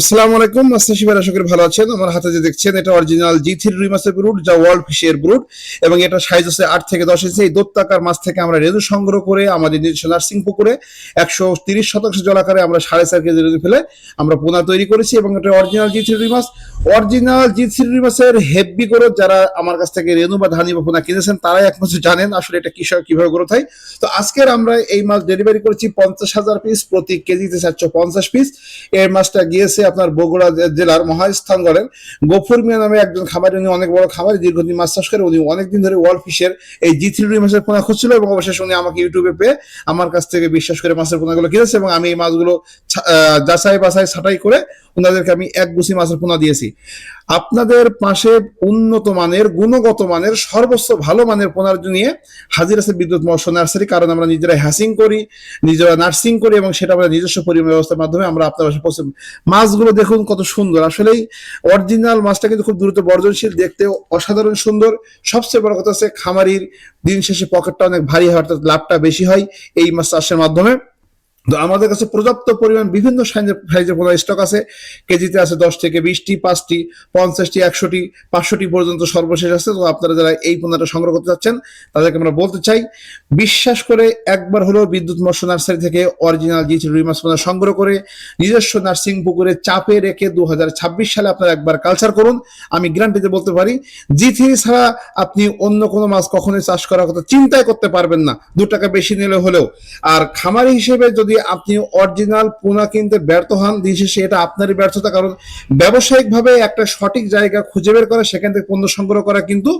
আসসালামু আলাইকুম, মাস্টার শিবার ভালো আছেন। আমার হাতে যে দেখছেন, এটা অরিজিনাল জি থ্রি রুই মাছের যা ওয়ার্ল্ড ফিশের এবং এটা সাইজ আট থেকে দশ ইঞ্চি এই দত্তাকার মাছ থেকে আমরা রেদু সংগ্রহ করে, আমাদের নিজস্ব নার্সিং পুকুরে একশো তিরিশ শতাংশ জলাকারে আমরা সাড়ে চার কেজি রেদু ফেলে আমরা পোনা তৈরি করেছি, এবং এটা অরিজিনাল জি থ্রি রুই মাছ অরিজিনাল জি থ্রি রুই মাছের হেভি করে যারা আমার কাছ থেকে রেনু বা ধানি বা পোনা কিনেছেন, তারাই একমাত্র জানেন আসলে এটা কৃষক কীভাবে গ্রোথ হয় তো আজকের আমরা এই মাছ ডেলিভারি করেছি পঞ্চাশ হাজার পিস প্রতি কেজিতে চারশো পঞ্চাশ পিস এই মাছটা গিয়েছে আপনার বগুড়া জেলার মহাস্থানগড়ের গফুর মিয়া নামে একজন খামারি, উনি অনেক বড় খামারি, দীর্ঘদিন মাছ চাষ করে উনি অনেকদিন ধরে ওয়ার্ল্ড ফিশের এই জি থ্রি মাছের পোনা খুঁজছিল এবং অবশেষে উনি আমাকে ইউটিউবে পেয়ে আমার কাছ থেকে বিশ্বাস করে মাছের পোনাগুলো কিনেছে এবং আমি এই মাছগুলো যাচাই বাছাই ছাটাই করে ওনাদেরকে আমি এক গুছি মাছের পোনা দিয়েছি। আপনাদের পাশে উন্নত মানের, গুণগত মানের, সর্বোচ্চ ভালো মানের পোনার নিয়ে হাজির আছে বিদ্যুৎ মৎস্য নার্সারি, কারণ আমরা নিজেরা হ্যাসিং করি, নিজেরা নার্সিং করি এবং সেটা আমরা নিজস্ব পরিমাণ ব্যবস্থার মাধ্যমে আমরা আপনার পাশে পৌঁছে মাছগুলো দেখুন কত সুন্দর। আসলেই অরিজিনাল মাছটা কিন্তু খুব দ্রুত বর্জনশীল দেখতে অসাধারণ সুন্দর। সবচেয়ে বড় কথা হচ্ছে খামারির দিন শেষে পকেটটা অনেক ভারী হয়, অর্থাৎ লাভটা বেশি হয় এই মাছ চাষের মাধ্যমে। তো আমাদের কাছে পর্যাপ্ত পরিমাণ বিভিন্ন সাইজের স্টক আছে। কেজিতে আছে দশ থেকে বিশটি, পাঁচটি, পঞ্চাশটি, একশোটি, পাঁচশোটি পর্যন্ত সর্বশেষ আছে। তো আপনারা যারা এই পোনাটা সংগ্রহ করতে চাচ্ছেন, তাদেরকে আমরা বলতে চাই, বিশ্বাস করে একবার হলেও বিদ্যুৎ মৎস্য নার্সারি থেকে অরিজিনাল জি রুই মাছ পোনা সংগ্রহ করে নিজস্ব নার্সিং পুকুরে চাপে রেখে দু হাজার ছাব্বিশ সালে আপনারা একবার কালচার করুন। আমি গ্যারান্টিতে বলতে পারি, জি থ্রি ছাড়া আপনি অন্য কোনো মাছ কখনোই চাষ করার কথা চিন্তাই করতে পারবেন না। দু টাকা বেশি নিলে হলেও। আর খামারি হিসেবে যদি আপনি অরিজিনাল পোনা কিনতে ব্যর্থ হন, দিন শেষে এটা আপনারই ব্যর্থতা। কারণ ব্যবসায়িকভাবে একটা সঠিক জায়গা খুঁজে বের করা, সেখান থেকে পণ্য সংগ্রহ করা কিন্তু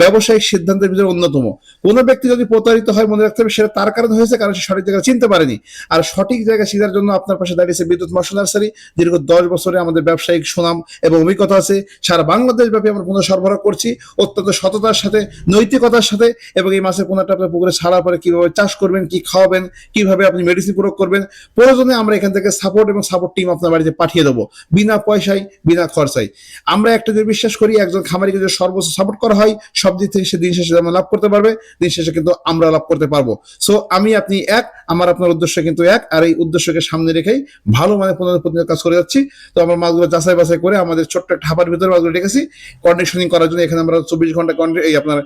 ব্যবসায়িক সিদ্ধান্তের ভিতরে অন্যতম। কোনো ব্যক্তি যদি প্রতারিত হয় মনে রাখতে হবে, সেটা তার কারণে হয়েছে, কারণ সে সঠিক জায়গা চিনতে পারেনি। আর সঠিক জায়গা চিনার জন্য আপনার পাশে দাঁড়িয়েছে বিদ্যুৎ মৎস্য নার্সারি। দীর্ঘ দশ বছরে আমাদের ব্যবসায়িক সুনাম এবং অভিজ্ঞতা আছে। সারা বাংলাদেশ ব্যাপী আমরা পণ্য সরবরাহ করছি। অত্যন্ত সততার সাথে, নৈতিকতার সাথে এবং এই মাছের পোনাটা আপনার পুকুরে ছাড়ার পরে কীভাবে চাষ করবেন, কি খাওয়াবেন, কীভাবে আপনি মেডিসিন প্রয়োগ করবেন। প্রয়োজনে আমরা এখান থেকে সাপোর্ট এবং সাপোর্ট টিম আপনার বাড়িতে পাঠিয়ে দেবো। বিনা পয়সায়, বিনা খরচায়। আমরা একটা যে বিশ্বাস করি, একজন খামারিকে যদি সর্বোচ্চ সাপোর্ট করা হয়, সব দিক থেকে সে দিন শেষে যেমন লাভ করতে পারবে, দিন শেষে কিন্তু আমরা লাভ করতে পারব। সো আমি, আপনি এক, আমার আপনার উদ্দেশ্য কিন্তু এক, আর এই উদ্দেশ্যকে সামনে রেখেই ভালো মানে পনেরো প্রতিদিন কাজ করে যাচ্ছি। তো আমরা মাছগুলো যাচাই বাছাই করে আমাদের ছোট্ট একটা হাবার ভিতরে মাছগুলো রেখেছি। কন্ডিশনিং করার জন্য এখানে আমরা চব্বিশ ঘণ্টা এই আপনার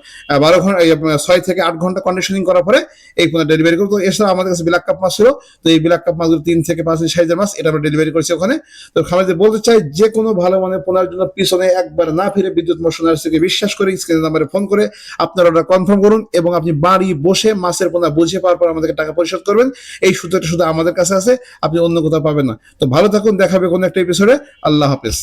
বারো ঘণ্টা ছয় থেকে আট ঘণ্টা কন্ডিশনিং করার পরে এই পণ্য ডেলিভারি করব। তো এছাড়া আমাদের কাছে ব্ল্যাক কাপ মাছ ছিল। তো এই ব্ল্যাক কাপ মাছগুলো তিন থেকে পাঁচ সাইজের মাছ, এটা আমরা ডেলিভারি করছি ওখানে। তো খামারিদের বলতে চাই যে কোনো ভালো মানে পোনার জন্য পিছনে একবার না ফিরে বিদ্যুৎ মৎস্য থেকে বিশ্বাস করে স্ক্রিনের নাম্বারে ফোন করে আপনার অর্ডার কনফার্ম করুন এবং আপনি বাড়ি বসে মাছের পোনা বুঝে পাওয়ার পর আমাদেরকে টাকা পরিশোধ করবেন। এই সূত্রটা শুধু আমাদের কাছে আছে, আপনি অন্য কোথাও পাবেন না। তো ভালো থাকুন, দেখাবে কোনো একটা এপিসোডে আল্লাহ হাফেজ।